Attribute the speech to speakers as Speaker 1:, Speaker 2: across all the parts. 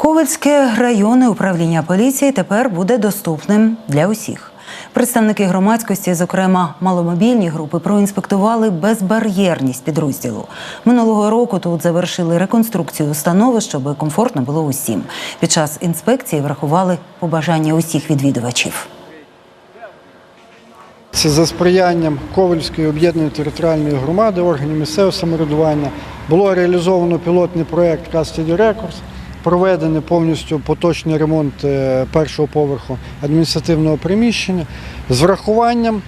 Speaker 1: Ковальське районне управління поліції тепер буде доступним для усіх. Представники громадськості, зокрема маломобільні групи, проінспектували безбар'єрність підрозділу. Минулого року тут завершили реконструкцію установи, щоб комфортно було усім. Під час інспекції врахували побажання усіх відвідувачів.
Speaker 2: Це за сприянням Ковальської об'єднаної територіальної громади, органів місцевого самоврядування було реалізовано пілотний проєкт Custody Records, проведений повністю поточний ремонт е, першого поверху адміністративного приміщення з врахуванням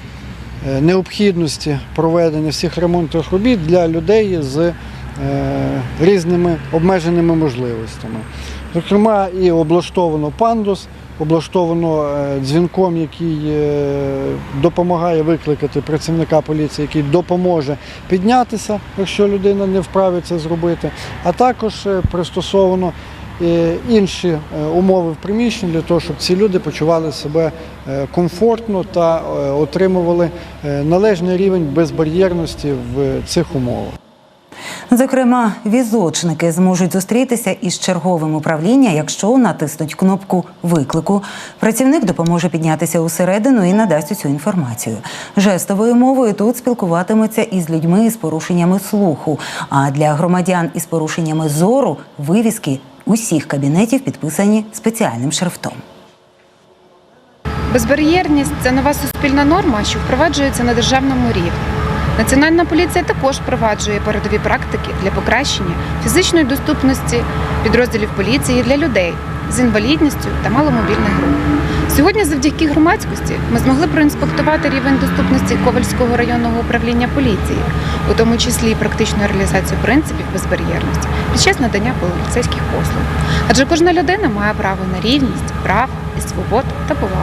Speaker 2: е, необхідності проведення всіх ремонтних робіт для людей з е, різними обмеженими можливостями. Зокрема, і облаштовано пандус, облаштовано дзвінком, який допомагає викликати працівника поліції, який допоможе піднятися, якщо людина не вправі це зробити, а також пристосовано інші е, умови в приміщенні для того, щоб ці люди почували себе е, комфортно та е, отримували е, належний рівень безбар'єрності в цих умовах.
Speaker 1: Зокрема, візочники зможуть зустрітися із черговим управління, якщо натиснуть кнопку виклику. Працівник допоможе піднятися усередину і надасть усю інформацію. Жестовою мовою тут спілкуватимуться із людьми з порушеннями слуху. А для громадян із порушеннями зору вивіски усіх кабінетів підписані спеціальним шрифтом.
Speaker 3: Безбар'єрність це нова суспільна норма, що впроваджується на державному рівні. Національна поліція також впроваджує передові практики для покращення фізичної доступності підрозділів поліції для людей з інвалідністю та маломобільних груп. Сьогодні, завдяки громадськості, ми змогли проінспектувати рівень доступності Ковальського районного управління поліції, у тому числі і практичну реалізацію принципів безбар'єрності під час надання поліцейських послуг. Адже кожна людина має право на рівність, прав і свобод та повагу.